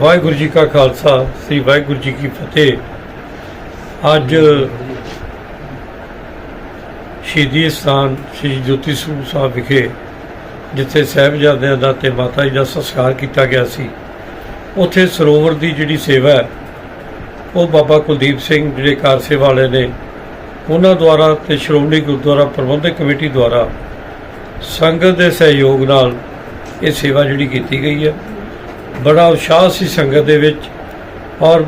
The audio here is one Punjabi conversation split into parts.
ਵਾਹਿਗੁਰੂ ਜੀ ਕਾ ਖਾਲਸਾ, ਸ੍ਰੀ ਵਾਹਿਗੁਰੂ ਜੀ ਕੀ ਫਤਿਹ। ਅੱਜ ਸ਼ਹੀਦੀ ਸਥਾਨ ਸ੍ਰੀ ਜੋਤੀ ਸਰੂਪ ਸਾਹਿਬ ਵਿਖੇ, ਜਿੱਥੇ ਸਾਹਿਬਜ਼ਾਦਿਆਂ ਦਾ ਤੇ ਮਾਤਾ ਜੀ ਦਾ ਸੰਸਕਾਰ ਕੀਤਾ ਗਿਆ ਸੀ, ਉੱਥੇ ਸਰੋਵਰ ਦੀ ਜਿਹੜੀ ਸੇਵਾ ਹੈ, ਉਹ ਬਾਬਾ ਕੁਲਦੀਪ ਸਿੰਘ ਜਿਹੜੇ ਕਾਰ ਸੇਵਾ ਵਾਲੇ ਨੇ, ਉਹਨਾਂ ਦੁਆਰਾ ਤੇ ਸ਼੍ਰੋਮਣੀ ਗੁਰਦੁਆਰਾ ਪ੍ਰਬੰਧਕ ਕਮੇਟੀ ਦੁਆਰਾ ਸੰਗਤ ਦੇ ਸਹਿਯੋਗ ਨਾਲ ਇਹ ਸੇਵਾ ਜਿਹੜੀ ਕੀਤੀ ਗਈ ਹੈ। ਬੜਾ ਉਤਸ਼ਾਹ ਸੀ ਸੰਗਤ ਦੇ ਵਿੱਚ ਔਰ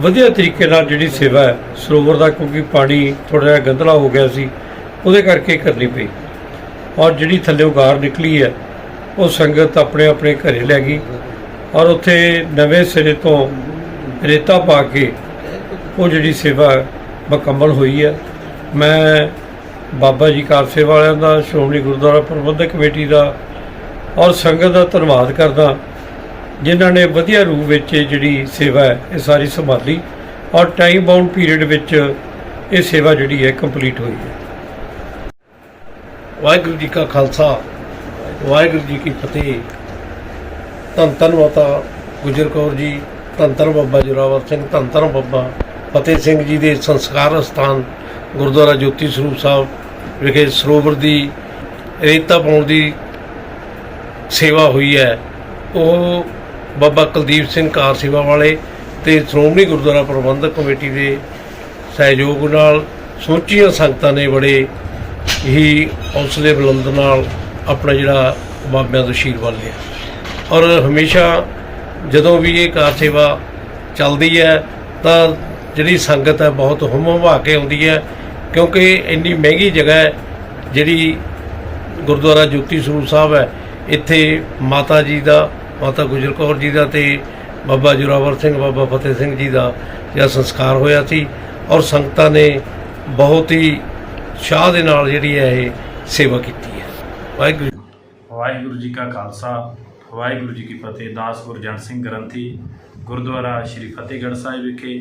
ਵਧੀਆ ਤਰੀਕੇ ਨਾਲ ਜਿਹੜੀ ਸੇਵਾ ਹੈ, ਸਰੋਵਰ ਦਾ ਕਿਉਂਕਿ ਪਾਣੀ ਥੋੜਾ ਜਿਹਾ ਗੰਧਲਾ ਹੋ ਗਿਆ ਸੀ, ਉਹਦੇ ਕਰਕੇ ਕਰਨੀ ਪਈ। ਔਰ ਜਿਹੜੀ ਥੱਲੇ ਗਾਰ ਨਿਕਲੀ ਹੈ, ਉਹ ਸੰਗਤ ਆਪਣੇ ਆਪਣੇ ਘਰੇ ਲੈ ਗਈ ਔਰ ਉੱਥੇ ਨਵੇਂ ਸਿਰੇ ਤੋਂ ਰੇਤਾ ਪਾ ਕੇ ਉਹ ਜਿਹੜੀ ਸੇਵਾ ਮੁਕੰਮਲ ਹੋਈ ਹੈ। ਮੈਂ ਬਾਬਾ ਜੀ ਕਾਰ ਸੇਵਾ ਵਾਲਿਆਂ ਦਾ, ਸ਼੍ਰੋਮਣੀ ਗੁਰਦੁਆਰਾ ਪ੍ਰਬੰਧਕ ਕਮੇਟੀ ਦਾ ਔਰ ਸੰਗਤ ਦਾ ਧੰਨਵਾਦ ਕਰਦਾ ਜਿਨ੍ਹਾਂ ਨੇ ਵਧੀਆ ਰੂਪ ਵਿੱਚ ਇਹ ਜਿਹੜੀ ਸੇਵਾ ਹੈ, ਇਹ ਸਾਰੀ ਸੰਭਾਲੀ ਔਰ ਟਾਈਮ ਬਾਉਂਡ ਪੀਰੀਅਡ ਵਿੱਚ ਇਹ ਸੇਵਾ ਜਿਹੜੀ ਹੈ ਕੰਪਲੀਟ ਹੋਈ ਹੈ। ਵਾਹਿਗੁਰੂ ਜੀ ਕਾ ਖਾਲਸਾ, ਵਾਹਿਗੁਰੂ ਜੀ ਕੀ ਫਤਿਹ। ਧੰਨ ਧੰਨ ਮਾਤਾ ਗੁਜਰ ਕੌਰ ਜੀ, ਧੰਨ ਧੰਨ ਬਾਬਾ ਜੋਰਾਵਰ ਸਿੰਘ, ਧੰਨ ਧੰਨ ਬਾਬਾ ਫਤਿਹ ਸਿੰਘ ਜੀ ਦੇ ਸੰਸਕਾਰ ਸਥਾਨ ਗੁਰਦੁਆਰਾ ਜੋਤੀ ਸਰੂਪ ਸਾਹਿਬ ਵਿਖੇ ਸਰੋਵਰ ਦੀ ਰੇਤਾ ਪਾਉਣ ਦੀ ਸੇਵਾ ਹੋਈ ਹੈ। ਉਹ ਬਾਬਾ ਕੁਲਦੀਪ ਸਿੰਘ ਕਾਰ ਸੇਵਾ ਵਾਲੇ ਤੇ ਸ਼੍ਰੋਮਣੀ ਗੁਰਦੁਆਰਾ ਪ੍ਰਬੰਧਕ ਕਮੇਟੀ ਦੇ ਸਹਿਯੋਗ ਨਾਲ ਸੋਚੀਆਂ ਸੰਗਤਾਂ ਨੇ ਬੜੇ ਹੀ ਹੌਸਲੇ ਬੁਲੰਦ ਨਾਲ ਆਪਣਾ ਜਿਹੜਾ ਬਾਬਿਆਂ ਤੋਂ ਆਸ਼ੀਰਵਾਦ ਲਿਆ। ਔਰ ਹਮੇਸ਼ਾ ਜਦੋਂ ਵੀ ਇਹ ਕਾਰ ਸੇਵਾ ਚੱਲਦੀ ਹੈ ਤਾਂ ਜਿਹੜੀ ਸੰਗਤ ਹੈ ਬਹੁਤ ਹੁੰਮ ਹਮਾ ਕੇ ਆਉਂਦੀ ਹੈ ਕਿਉਂਕਿ ਇੰਨੀ ਮਹਿੰਗੀ ਜਗ੍ਹਾ ਹੈ ਜਿਹੜੀ ਗੁਰਦੁਆਰਾ ਜੋਤੀ ਸਰੂਪ ਸਾਹਿਬ ਹੈ, ਇੱਥੇ ਮਾਤਾ ਜੀ ਦਾ ਮਾਤਾ ਗੁਜਰ ਕੌਰ ਜੀ ਦਾ ਤੇ ਬਾਬਾ ਜੋਰਾਵਰ ਸਿੰਘ, ਬਾਬਾ ਫਤਿਹ ਸਿੰਘ ਜੀ ਦਾ ਜਿਹੜਾ ਸੰਸਕਾਰ ਹੋਇਆ ਸੀ ਔਰ ਸੰਗਤਾਂ ਨੇ ਬਹੁਤ ਹੀ ਸ਼ਾਹ ਦੇ ਨਾਲ ਜਿਹੜੀ ਹੈ ਇਹ ਸੇਵਾ ਕੀਤੀ ਹੈ। ਵਾਹਿਗੁਰੂ ਵਾਹਿਗੁਰੂ ਜੀ ਕਾ ਖਾਲਸਾ, ਵਾਹਿਗੁਰੂ ਜੀ ਕੀ ਫਤਿਹ, ਦਾਸ ਗੁਰਜਨ ਸਿੰਘ ਗ੍ਰੰਥੀ, ਗੁਰਦੁਆਰਾ ਸ੍ਰੀ ਫਤਿਹਗੜ੍ਹ ਸਾਹਿਬ ਵਿਖੇ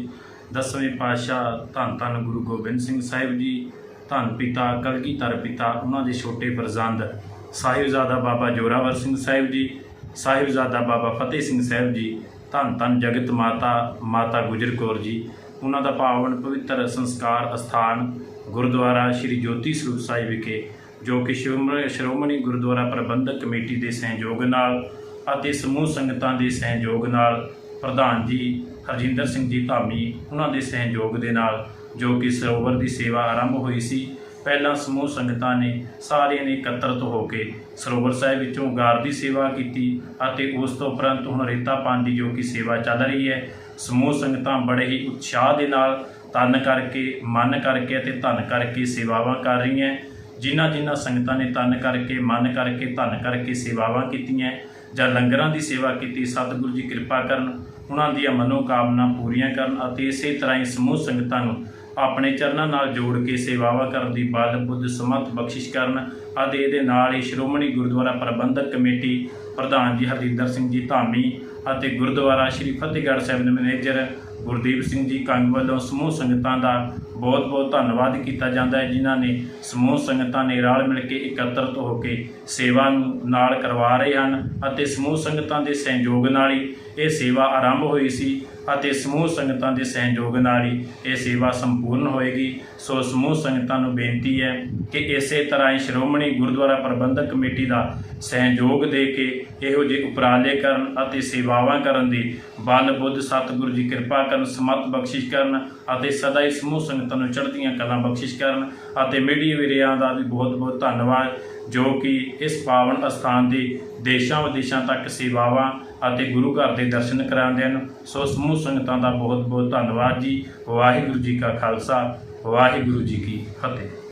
ਦਸਵੇਂ ਪਾਤਸ਼ਾਹ ਧੰਨ ਧੰਨ ਗੁਰੂ ਗੋਬਿੰਦ ਸਿੰਘ ਸਾਹਿਬ ਜੀ, ਧੰਨ ਪਿਤਾ ਕਲਗੀਧਰ ਪਿਤਾ, ਉਹਨਾਂ ਦੇ ਛੋਟੇ ਪ੍ਰਜ਼ੰਦ ਸਾਹਿਬਜ਼ਾਦਾ ਬਾਬਾ ਜੋਰਾਵਰ ਸਿੰਘ ਸਾਹਿਬ ਜੀ ਸਾਹਿਬਜ਼ਾਦਾ ਬਾਬਾ ਫਤਿਹ ਸਿੰਘ ਸਾਹਿਬ ਜੀ, ਧੰਨ ਧੰਨ ਜਗਤ ਮਾਤਾ ਮਾਤਾ ਗੁਜਰ ਕੌਰ ਜੀ, ਉਹਨਾਂ ਦਾ ਪਾਵਨ ਪਵਿੱਤਰ ਸੰਸਕਾਰ ਅਸਥਾਨ ਗੁਰਦੁਆਰਾ ਸ੍ਰੀ ਜੋਤੀ ਸਰੂਪ ਸਾਹਿਬ ਵਿਖੇ, ਜੋ ਕਿ ਸ਼੍ਰੋਮਣੀ ਸ਼੍ਰੋਮਣੀ ਗੁਰਦੁਆਰਾ ਪ੍ਰਬੰਧਕ ਕਮੇਟੀ ਦੇ ਸਹਿਯੋਗ ਨਾਲ ਅਤੇ ਸਮੂਹ ਸੰਗਤਾਂ ਦੇ ਸਹਿਯੋਗ ਨਾਲ ਪ੍ਰਧਾਨ ਜੀ ਹਰਜਿੰਦਰ ਸਿੰਘ ਜੀ ਧਾਮੀ, ਉਹਨਾਂ ਦੇ ਸਹਿਯੋਗ ਦੇ ਨਾਲ ਜੋ ਕਿ ਸਰੋਵਰ ਦੀ ਸੇਵਾ ਆਰੰਭ ਹੋਈ ਸੀ ਪਹਿਲਾਂ ਸਮੂਹ ਸੰਗਤਾਂ ਨੇ ਸਾਰਿਆਂ ਨੇ ਇਕੱਤਰਤ ਹੋ ਕੇ ਸਰੋਵਰ ਸਾਹਿਬ ਵਿੱਚੋਂ ਗਾਰ ਦੀ ਸੇਵਾ ਕੀਤੀ ਅਤੇ ਉਸ ਤੋਂ ਉਪਰੰਤ ਹੁਣ ਰੇਤਾ ਪਾਣ ਦੀ ਜੋ ਕਿ ਸੇਵਾ ਚੱਲ ਰਹੀ ਹੈ, ਸਮੂਹ ਸੰਗਤਾਂ ਬੜੇ ਹੀ ਉਤਸ਼ਾਹ ਦੇ ਨਾਲ ਤਨ ਕਰਕੇ, ਮਨ ਕਰਕੇ ਅਤੇ ਧਨ ਕਰਕੇ ਸੇਵਾਵਾਂ ਕਰ ਰਹੀਆਂ ਜਿਨ੍ਹਾਂ ਜਿਨ੍ਹਾਂ ਸੰਗਤਾਂ ਨੇ ਤਨ ਕਰਕੇ, ਮਨ ਕਰਕੇ, ਧਨ ਕਰਕੇ ਸੇਵਾਵਾਂ ਕੀਤੀਆਂ ਜਾਂ ਲੰਗਰਾਂ ਦੀ ਸੇਵਾ ਕੀਤੀ, ਸਤਿਗੁਰੂ ਜੀ ਕਿਰਪਾ ਕਰਨ, ਉਹਨਾਂ ਦੀਆਂ ਮਨੋਕਾਮਨਾ ਪੂਰੀਆਂ ਕਰਨ ਅਤੇ ਇਸੇ ਤਰ੍ਹਾਂ ਹੀ ਸਮੂਹ ਸੰਗਤਾਂ ਨੂੰ ਆਪਣੇ ਚਰਨਾਂ ਨਾਲ ਜੋੜ ਕੇ ਸੇਵਾਵਾਂ ਕਰਨ ਦੀ ਬਲ ਬੁੱਧ ਸਮਤ ਬਖਸ਼ਿਸ਼ ਕਰਨ ਅਤੇ ਇਹਦੇ ਨਾਲ ਹੀ ਸ਼੍ਰੋਮਣੀ ਗੁਰਦੁਆਰਾ ਪ੍ਰਬੰਧਕ ਕਮੇਟੀ ਪ੍ਰਧਾਨ ਜੀ ਹਰਜਿੰਦਰ ਸਿੰਘ ਜੀ ਧਾਮੀ ਅਤੇ ਗੁਰਦੁਆਰਾ ਸ਼੍ਰੀ ਫਤਿਹਗੜ੍ਹ ਸਾਹਿਬ ਦੇ ਮੈਨੇਜਰ ਗੁਰਦੀਪ ਸਿੰਘ ਜੀ ਕੰਗ ਵੱਲੋਂ ਸਮੂਹ ਸੰਗਤਾਂ ਦਾ ਬਹੁਤ ਬਹੁਤ ਧੰਨਵਾਦ ਕੀਤਾ ਜਾਂਦਾ ਹੈ, ਜਿਨ੍ਹਾਂ ਨੇ ਸਮੂਹ ਸੰਗਤਾਂ ਨੇ ਰਲ ਮਿਲ ਕੇ ਇਕੱਤਰਤ ਹੋ ਕੇ ਸੇਵਾ ਨੂੰ ਨਾਲ ਕਰਵਾ ਰਹੇ ਹਨ ਅਤੇ ਸਮੂਹ ਸੰਗਤਾਂ ਦੇ ਸਹਿਯੋਗ ਨਾਲ ਹੀ ਇਹ ਸੇਵਾ ਆਰੰਭ ਹੋਈ ਸੀ। ਅਤੇ ਸਮੂਹ ਸੰਗਤਾਂ ਦੇ ਸਹਿਯੋਗ ਨਾਲ ਹੀ ਇਹ ਸੇਵਾ ਸੰਪੂਰਨ ਹੋਏਗੀ। ਸੋ ਸਮੂਹ ਸੰਗਤਾਂ ਨੂੰ ਬੇਨਤੀ ਹੈ ਕਿ ਇਸੇ ਤਰ੍ਹਾਂ ਹੀ ਸ਼੍ਰੋਮਣੀ ਗੁਰਦੁਆਰਾ ਪ੍ਰਬੰਧਕ ਕਮੇਟੀ ਦਾ ਸਹਿਯੋਗ ਦੇ ਕੇ ਇਹੋ ਜਿਹੇ ਉਪਰਾਲੇ ਕਰਨ ਅਤੇ ਸੇਵਾਵਾਂ ਕਰਨ ਦੀ ਬਲ ਬੁੱਧ ਸਤਿਗੁਰੂ ਜੀ ਕਿਰਪਾ ਕਰਨ ਸਮਤ ਬਖਸ਼ਿਸ਼ ਕਰਨ ਅਤੇ ਸਦਾ ਹੀ ਸਮੂਹ ਸੰਗਤਾਂ ਨੂੰ ਚੜ੍ਹਦੀਆਂ ਕਲਾਂ ਬਖਸ਼ਿਸ਼ ਕਰਨ ਅਤੇ ਮੀਡੀਆ ਵੀਰਿਆਂ ਦਾ ਵੀ ਬਹੁਤ ਬਹੁਤ ਧੰਨਵਾਦ, ਜੋ ਕਿ ਇਸ ਪਾਵਨ ਅਸਥਾਨ ਦੀ ਦੇਸ਼ਾਂ ਵਿਦੇਸ਼ਾਂ ਤੱਕ ਸੇਵਾਵਾਂ ਅਤੇ ਗੁਰੂ ਘਰ ਦੇ ਦਰਸ਼ਨ ਕਰਾਉਂਦੇ ਹਨ ਸੋ ਸਮੂਹ ਸੰਗਤਾਂ ਦਾ ਬਹੁਤ ਬਹੁਤ ਧੰਨਵਾਦ ਜੀ। ਵਾਹਿਗੁਰੂ ਜੀ ਕਾ ਖਾਲਸਾ, ਵਾਹਿਗੁਰੂ ਜੀ ਕੀ ਫਤਿਹ।